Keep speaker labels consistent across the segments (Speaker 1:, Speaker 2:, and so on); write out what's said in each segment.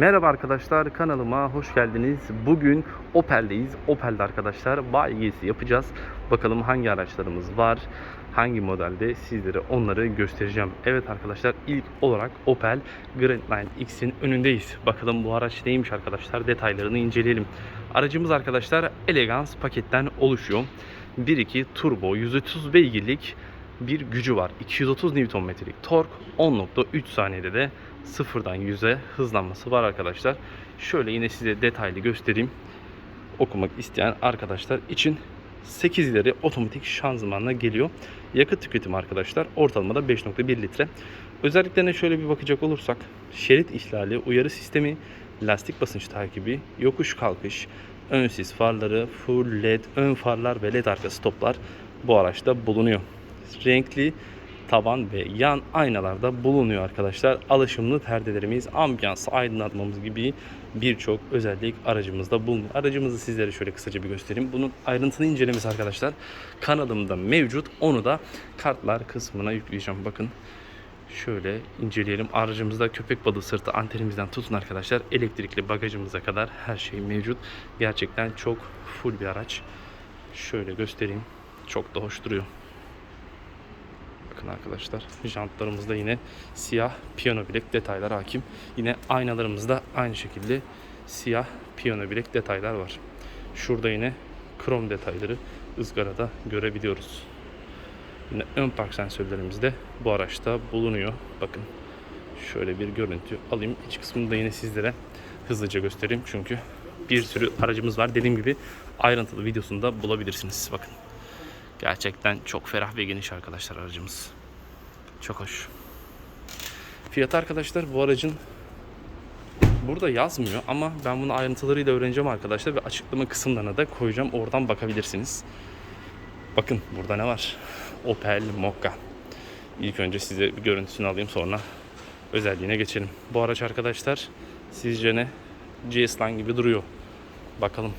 Speaker 1: Merhaba arkadaşlar kanalıma hoş geldiniz. Bugün Opel'deyiz. Opel'de arkadaşlar bayisi yapacağız. Bakalım hangi araçlarımız var, hangi modelde sizlere onları göstereceğim. Evet arkadaşlar ilk olarak Opel Grandline X'in önündeyiz. Bakalım bu araç neymiş arkadaşlar detaylarını inceleyelim. Aracımız arkadaşlar Elegance paketten oluşuyor. 1.2 turbo 130 beygirlik bir gücü var. 230 Nm'lik tork 10.3 saniyede de sıfırdan 100'e hızlanması var arkadaşlar. Şöyle yine size detaylı göstereyim. Okumak isteyen arkadaşlar için 8 ileri otomatik şanzımanla geliyor. Yakıt tüketimi arkadaşlar ortalamada 5.1 litre. Özelliklerine şöyle bir bakacak olursak şerit ihlali, uyarı sistemi, lastik basınç takibi, yokuş kalkış, ön sis farları, full led, ön farlar ve led arka stoplar bu araçta bulunuyor. Renkli tavan ve yan aynalarda bulunuyor arkadaşlar. Alışımlı perdelerimiz, ambiyans aydınlatmamız gibi birçok özellik aracımızda bulunuyor. Aracımızı sizlere şöyle kısaca bir göstereyim. Bunun ayrıntılı incelemesi arkadaşlar kanalımda mevcut. Onu da kartlar kısmına yükleyeceğim. Bakın şöyle inceleyelim. Aracımızda köpek balığı sırtı antenimizden tutun arkadaşlar. Elektrikli bagajımıza kadar her şey mevcut. Gerçekten çok full bir araç. Şöyle göstereyim. Çok da hoş duruyor. Bakın arkadaşlar jantlarımızda yine siyah piyano bilek detaylar hakim. Yine aynalarımızda aynı şekilde siyah piyano bilek detaylar var. Şurada yine krom detayları ızgarada görebiliyoruz. Yine ön park sensörlerimiz de bu araçta bulunuyor. Bakın şöyle bir görüntü alayım. İç kısmını da yine sizlere hızlıca göstereyim. Çünkü bir sürü aracımız var. Dediğim gibi ayrıntılı videosunu da bulabilirsiniz. Bakın. Gerçekten çok ferah ve geniş arkadaşlar aracımız. Çok hoş. Fiyatı arkadaşlar bu aracın burada yazmıyor ama ben bunu ayrıntılarıyla öğreneceğim arkadaşlar ve açıklama kısımlarına da koyacağım. Oradan bakabilirsiniz. Bakın burada ne var? Opel Mokka. İlk önce size bir görüntüsünü alayım sonra özelliğine geçelim. Bu araç arkadaşlar sizce ne? GS-Line gibi duruyor. Bakalım.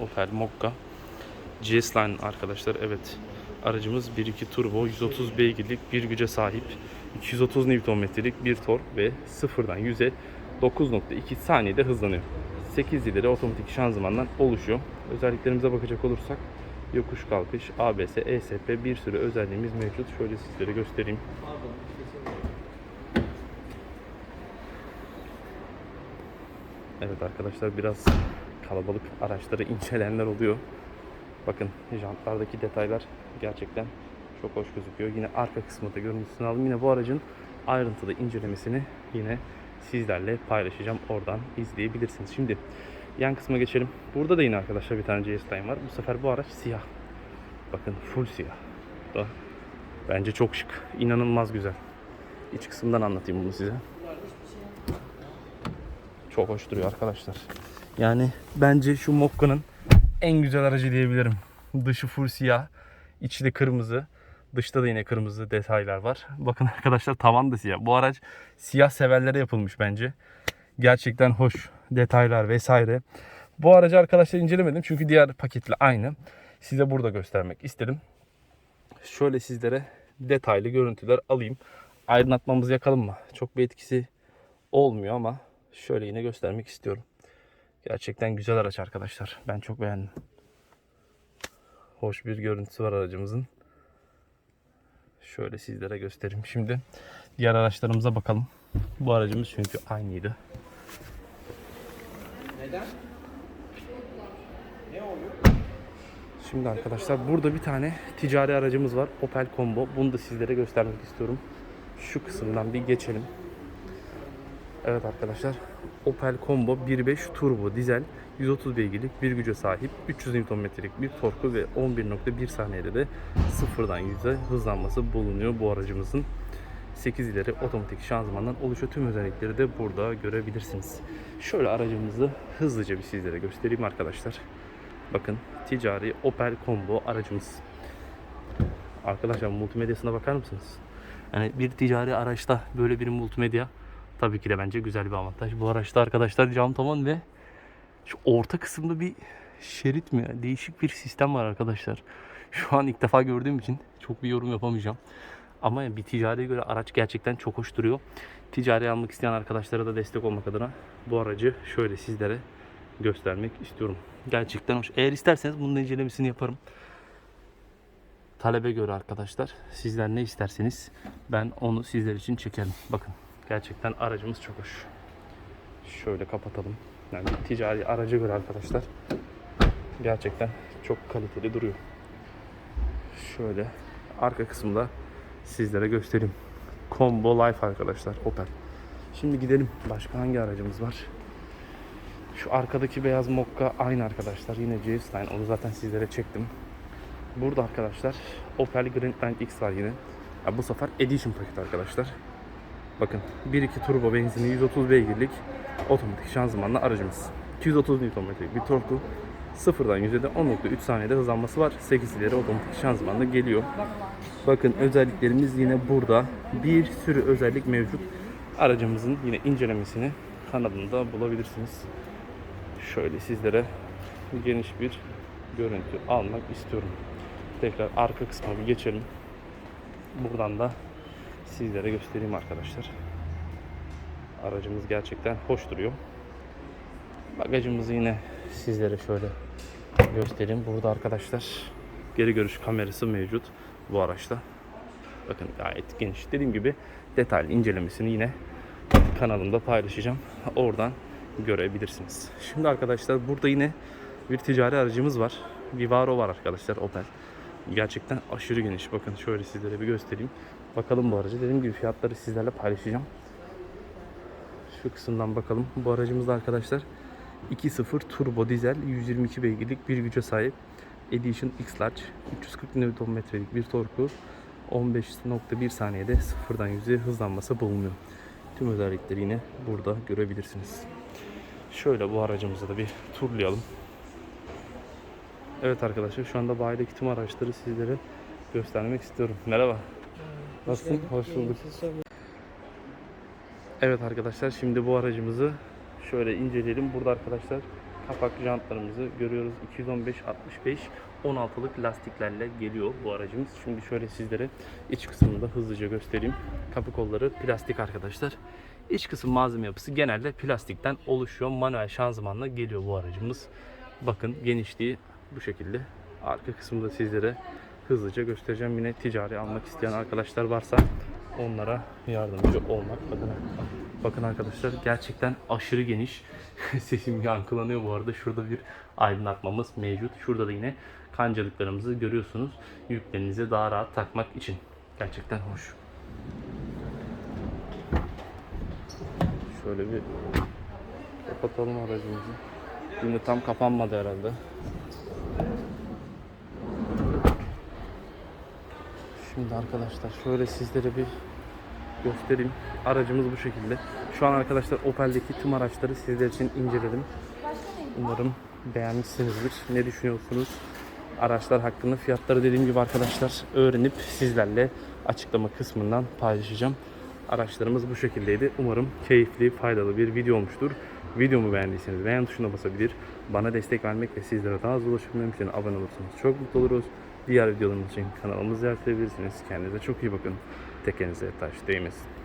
Speaker 1: Opel Mokka. GS Line arkadaşlar evet aracımız 1.2 turbo 130 beygirlik bir güce sahip 230 Nm'lik bir tork ve sıfırdan 100'e 9.2 saniyede hızlanıyor. 8 ileri otomatik şanzımandan oluşuyor. Özelliklerimize bakacak olursak yokuş kalkış, ABS, ESP bir sürü özelliğimiz mevcut. Şöyle sizlere göstereyim. Evet arkadaşlar biraz kalabalık araçları inceleyenler oluyor. Bakın jantlardaki detaylar gerçekten çok hoş gözüküyor. Yine arka kısmında görüntüsünü aldım. Yine bu aracın ayrıntılı incelemesini yine sizlerle paylaşacağım. Oradan izleyebilirsiniz. Şimdi yan kısma geçelim. Burada da yine arkadaşlar bir tane GS Line var. Bu sefer bu araç siyah. Bakın full siyah. Da bence çok şık. İnanılmaz güzel. İç kısımdan anlatayım bunu size. Çok hoş duruyor arkadaşlar. Yani bence şu Mokka'nın en güzel aracı diyebilirim. Dışı full siyah, içi de kırmızı. Dışta da yine kırmızı detaylar var. Bakın arkadaşlar tavan da siyah. Bu araç siyah severlere yapılmış bence. Gerçekten hoş detaylar vesaire. Bu aracı arkadaşlar incelemedim çünkü diğer paketle aynı. Size burada göstermek istedim. Şöyle sizlere detaylı görüntüler alayım. Aydınlatmamızı yakalım mı? Çok bir etkisi olmuyor ama şöyle yine göstermek istiyorum. Gerçekten güzel araç arkadaşlar. Ben çok beğendim. Hoş bir görüntüsü var aracımızın. Şöyle sizlere göstereyim. Şimdi diğer araçlarımıza bakalım. Bu aracımız çünkü aynıydı.
Speaker 2: Neden? Ne oluyor?
Speaker 1: Şimdi arkadaşlar burada bir tane ticari aracımız var. Opel Combo. Bunu da sizlere göstermek istiyorum. Şu kısımdan bir geçelim. Evet arkadaşlar. Opel Combo 1.5 turbo dizel 130 beygirlik bir güce sahip 300 Nm'lik bir torku ve 11.1 saniyede de sıfırdan 100'e hızlanması bulunuyor bu aracımızın. 8 ileri otomatik şanzımandan oluşuyor. Tüm özellikleri de burada görebilirsiniz. Şöyle aracımızı hızlıca bir sizlere göstereyim arkadaşlar. Bakın ticari Opel Combo aracımız. Arkadaşlar multimedyasına bakar mısınız? Yani bir ticari araçta böyle bir multimedya tabii ki de bence güzel bir avantaj. Bu araçta arkadaşlar cam tavan ve şu orta kısımda bir şerit mi? Değişik bir sistem var arkadaşlar. Şu an ilk defa gördüğüm için çok bir yorum yapamayacağım. Ama bir ticariye göre araç gerçekten çok hoş duruyor. Ticari almak isteyen arkadaşlara da destek olmak adına bu aracı şöyle sizlere göstermek istiyorum. Gerçekten hoş. Eğer isterseniz bunun incelemesini yaparım. Talebe göre arkadaşlar sizler ne isterseniz ben onu sizler için çekerim. Bakın gerçekten aracımız çok hoş. Şöyle kapatalım. Yani bir ticari araca göre arkadaşlar gerçekten çok kaliteli duruyor. Şöyle arka kısımda sizlere göstereyim. Combo Life arkadaşlar Opel. Şimdi gidelim. Başka hangi aracımız var? Şu arkadaki beyaz Mokka aynı arkadaşlar. Yine G-Line. Onu zaten sizlere çektim. Burada arkadaşlar Opel Grandland X var yine. Ya bu sefer Edition paket arkadaşlar. Bakın 1.2 turbo benzinli 130 beygirlik otomatik şanzımanlı aracımız. 230 Nm'lik bir torku. Sıfırdan yüzde 10.3 saniyede hızlanması var. 8 ileri otomatik şanzımanla geliyor. Bakın özelliklerimiz yine burada. Bir sürü özellik mevcut. Aracımızın yine incelemesini kanalında bulabilirsiniz. Şöyle sizlere geniş bir görüntü almak istiyorum. Tekrar arka kısma bir geçelim. Buradan da sizlere göstereyim arkadaşlar. Aracımız gerçekten hoş duruyor. Bagajımızı yine sizlere şöyle göstereyim. Burada arkadaşlar geri görüş kamerası mevcut bu araçta. Bakın gayet geniş. Dediğim gibi detaylı incelemesini yine kanalımda paylaşacağım. Oradan görebilirsiniz. Şimdi arkadaşlar burada yine bir ticari aracımız var. Vivaro var arkadaşlar Opel. Gerçekten aşırı geniş. Bakın şöyle sizlere bir göstereyim. Bakalım bu aracı. Dediğim gibi fiyatları sizlerle paylaşacağım. Şu kısımdan bakalım. Bu aracımızda arkadaşlar 2.0 turbo dizel 122 beygirlik bir güce sahip. Edition X Large 340 Nm'lik bir torku 15.1 saniyede sıfırdan yüze hızlanması bulunuyor. Tüm özellikleri yine burada görebilirsiniz. Şöyle bu aracımızı da bir turlayalım. Evet arkadaşlar şu anda bayideki tüm araçları sizlere göstermek istiyorum. Merhaba. Nasılsın? Hoş bulduk. Evet arkadaşlar şimdi bu aracımızı şöyle inceleyelim. Burada arkadaşlar kapak jantlarımızı görüyoruz. 215 65 16'lık lastiklerle geliyor bu aracımız. Şimdi şöyle sizlere iç kısmını da hızlıca göstereyim. Kapı kolları plastik arkadaşlar. İç kısım malzeme yapısı genelde plastikten oluşuyor. Manuel şanzımanla geliyor bu aracımız. Bakın genişliği bu şekilde. Arka kısmında sizlere hızlıca göstereceğim. Yine ticari almak isteyen arkadaşlar varsa onlara yardımcı olmak adına. Bakın arkadaşlar gerçekten aşırı geniş. Sesim yankılanıyor bu arada. Şurada bir aydınlatmamız mevcut. Şurada da yine kancalıklarımızı görüyorsunuz. Yüklerinize daha rahat takmak için. Gerçekten hoş. Şöyle bir kapatalım aracımızı. Şimdi tam kapanmadı herhalde. Şimdi arkadaşlar şöyle sizlere bir göstereyim. Aracımız bu şekilde. Şu an arkadaşlar Opel'deki tüm araçları sizler için inceledim. Umarım beğenmişsinizdir. Ne düşünüyorsunuz? Araçlar hakkında fiyatları dediğim gibi arkadaşlar öğrenip sizlerle açıklama kısmından paylaşacağım. Araçlarımız bu şekildeydi. Umarım keyifli, faydalı bir video olmuştur. Videomu beğendiyseniz beğen tuşuna basabilir. Bana destek vermek ve sizlere daha hızlı ulaşabilmem için abone olursanız çok mutlu oluruz. Diğer videolarımız için kanalımızı ziyaret edebilirsiniz. Kendinize çok iyi bakın. Tekenize taş değmesin.